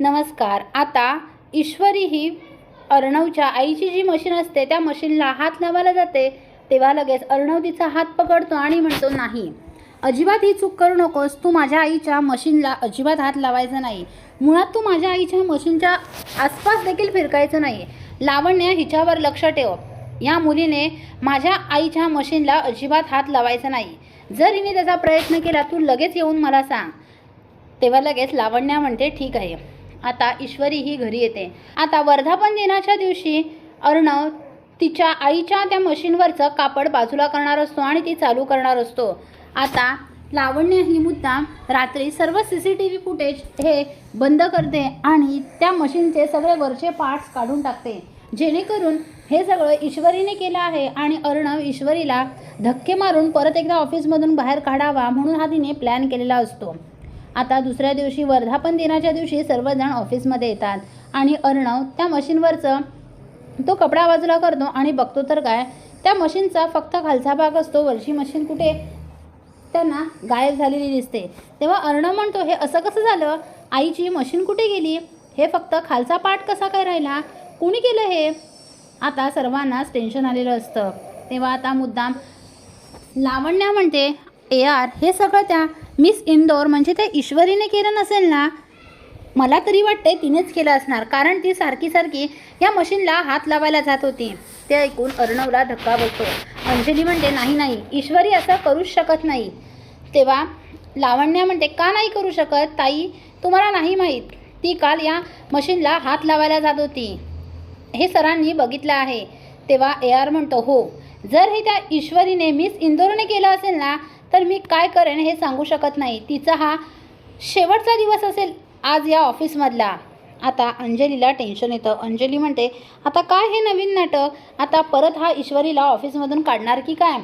नमस्कार. आता ईश्वरी ही अर्णवच्या आईची जी मशीन असते त्या मशीनला हात लावायला जाते तेव्हा लगेच अर्णव तिचा हात पकडतो आणि म्हणतो नाही अजिबात ही चूक करू नकोस. तू माझ्या आईच्या मशीनला अजिबात हात लावायचा नाही. मुळात तू माझ्या आईच्या मशीनच्या आसपास देखील फिरकायचं नाही. लावण्य हिच्यावर लक्ष ठेव. या मुलीने माझ्या आईच्या मशीनला अजिबात हात लावायचा नाही. जर हिने त्याचा प्रयत्न केला तू लगेच येऊन मला सांग. तेव्हा लगेच लावण्या म्हणते ठीक आहे. आता ईश्वरी ही घरी येते. आता वर्धापन दिनाच्या दिवशी अर्णव तिच्या आईच्या त्या मशीनवरचं कापड बाजूला करणार असतो आणि ती चालू करणार असतो. आता लावण्य ही मुद्दाम रात्री सर्व C C T V footage हे बंद करते आणि त्या मशीनचे सगळे वरचे पार्ट्स काढून टाकते. जेणेकरून हे सगळं ईश्वरीने केलं आहे आणि अर्णव ईश्वरीला धक्के मारून परत एकदा ऑफिसमधून बाहेर काढावा म्हणून हा तिने प्लॅन केलेला असतो. आता दुसऱ्या दिवशी वर्धापन दिनाच्या दिवशी सर्वजण ऑफिसमध्ये येतात. आणि अर्णव त्या मशीनवरचं तो कपडा बाजूला करतो आणि बघतो तर काय त्या मशीनचा फक्त खालचा भाग असतो वरची मशीन कुठे त्यांना गायब झालेली दिसते. तेव्हा अर्णव म्हणतो हे असं कसं झालं? आईची मशीन कुठे गेली? हे फक्त खालचा पाठ कसा काय राहिला? कुणी केलं हे? आता सर्वांनाच टेन्शन आलेलं असतं. तेव्हा आता मुद्दाम लावण्या म्हणते ए आर हे सगळं त्या मिस इंदोर म्हणजे त्या ईश्वरीने केलं नसेल ना? मला तरी वाटते तिनेच केलं असणार. कारण ती सारखी सारखी या मशीनला हात लावायला जात होती. ते ऐकून अर्णवला धक्का बसतो. अंजली म्हणते नाही नाही ईश्वरी असं करूच शकत नाही. तेव्हा लावण्या म्हणते का नाही करू शकत? ताई तुम्हाला नाही माहीत. ती काल या मशीनला हात लावायला जात होती. हे सरांनी बघितलं आहे. तेव्हा ए आर म्हणतो हो जर हे त्या ईश्वरीने मिस इंदोरने केलं असेल ना तर मी काय करेन हे सांगू शकत नाही. तिचा हा शेवटचा दिवस असेल आज या ऑफिसमधला. आता अंजलीला टेन्शन येतं. अंजली म्हणते आता काय हे नवीन नाटक? आता परत हा ईश्वरीला ऑफिसमधून काढणार की काय?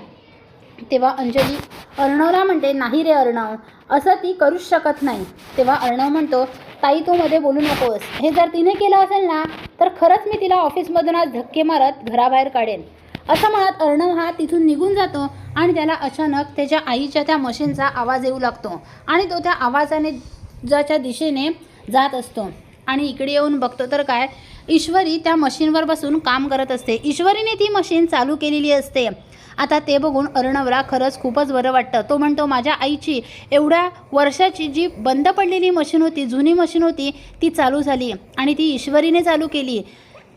तेव्हा अंजली अर्णवला म्हणते नाही रे अर्णव असं ती करूच शकत नाही. तेव्हा अर्णव म्हणतो ताई तू मध्ये बोलू नकोस. हे जर तिने केलं असेल ना तर खरंच मी तिला ऑफिसमधून आज धक्के मारत घराबाहेर काढेन. असं म्हणत अर्णव हा तिथून निघून जातो आणि त्याला अचानक त्याच्या आईच्या त्या मशीनचा आवाज येऊ लागतो आणि तो त्या आवाजाने ज्याच्या दिशेने जात असतो. आणि इकडे येऊन बघतो तर काय ईश्वरी त्या मशीनवर बसून काम करत असते. ईश्वरीने ती मशीन चालू केलेली असते. आता ते बघून अर्णवला खरंच खूपच बरं वाटतं. तो म्हणतो माझ्या आईची एवढ्या वर्षाची जी बंद पडलेली मशीन होती जुनी मशीन होती ती चालू झाली आणि ती ईश्वरीने चालू केली.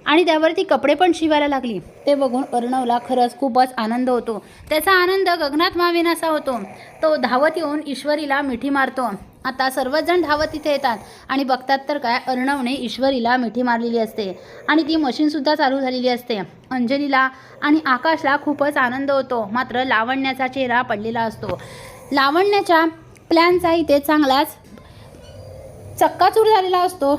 आणि त्यावरती कपडे पण शिवायला लागली. ते बघून अर्णवला खरंच खूपच आनंद होतो. त्याचा आनंद गगनात मावेन असा होतो. तो धावत येऊन ईश्वरीला मिठी मारतो. आता सर्वजण धावत तिथे येतात आणि बघतात तर काय अर्णवने ईश्वरीला मिठी मारलेली असते. आणि ती मशीनसुद्धा चालू झालेली असते. अंजलीला आणि आकाशला खूपच आनंद होतो. मात्र लावण्याचा चेहरा पडलेला असतो. लावण्याच्या प्लॅनचा इथे चांगलाच चक्काचूर झालेला असतो.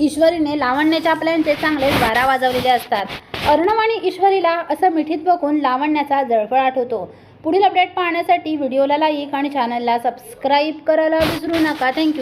ईश्वरीने लावण्याच्या आपल्यांचे चांगलेच बारा वाजवलेले असतात. अर्णव आणि ईश्वरीला असं मिठीत बघून लावण्याचा जळफळाट होतो. पुढील अपडेट पाहण्यासाठी व्हिडिओला लाईक आणि चॅनलला सबस्क्राईब करायला विसरू नका. थँक्यू